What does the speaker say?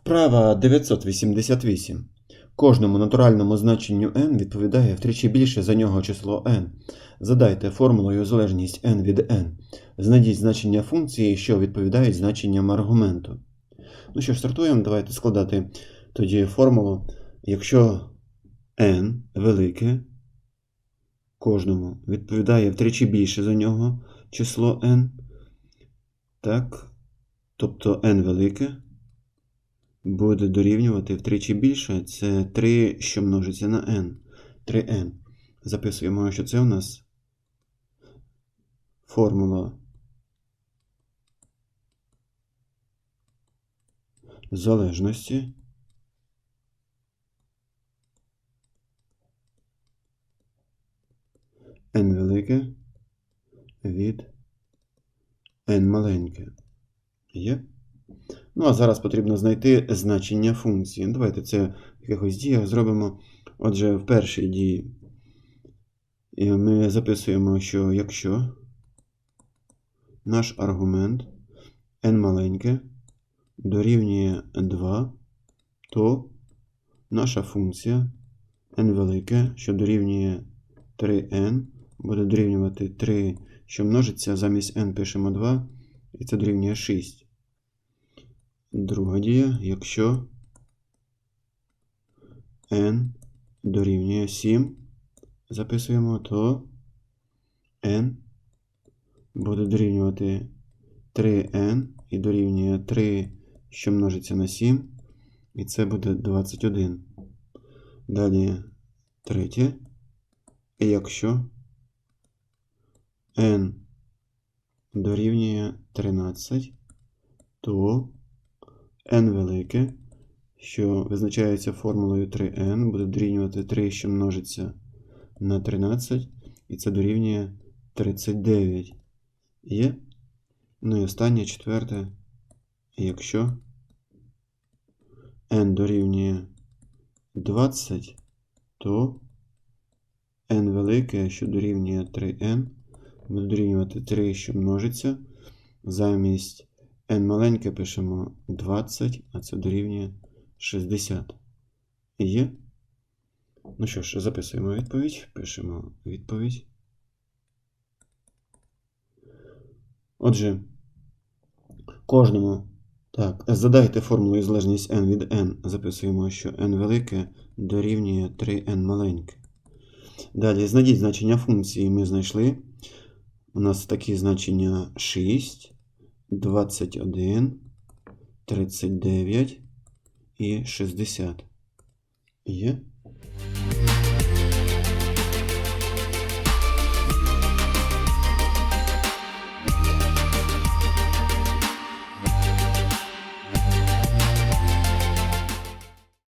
Вправа 988. Кожному натуральному значенню n відповідає втричі більше за нього число n. Задайте формулою залежність n від n. Знайдіть значення функції, що відповідають значенням аргументу. Ну що ж, стартуємо. Давайте складати тоді формулу. Якщо n велике, кожному відповідає втричі більше за нього число n. Так, тобто n велике буде дорівнювати втричі більше. Це 3, що множиться на n. 3n. Записуємо, що це у нас формула залежності. n велике від n маленьке. Є? Ну, а зараз потрібно знайти значення функції. Ну, Давайте це в якихось діях зробимо. Отже, в першій дії і ми записуємо, що якщо наш аргумент n маленьке дорівнює 2, то наша функція n велике, що дорівнює 3n, буде дорівнювати 3, що множиться, замість n пишемо 2, і це дорівнює 6. Друга дія, якщо n дорівнює 7, записуємо, то n буде дорівнювати 3n і дорівнює 3, що множиться на 7, і це буде 21. Далі третє. І якщо n дорівнює 13, то n велике, що визначається формулою 3n, буде дорівнювати 3, що множиться на 13, і це дорівнює 39. Є. Ну і останнє четверте. Якщо n дорівнює 20, то n велике, що дорівнює 3n, буде дорівнювати 3, що множиться. Замість n маленьке пишемо 20, а це дорівнює 60. Є? Ну що ж, записуємо відповідь. Пишемо відповідь. Отже, кожному. Так, задайте формулу залежність n від n. Записуємо, що n велике дорівнює 3n маленьке. Далі, знайдіть значення функції. Ми знайшли. У нас такі значення 6, 21, 39 і 60. Є.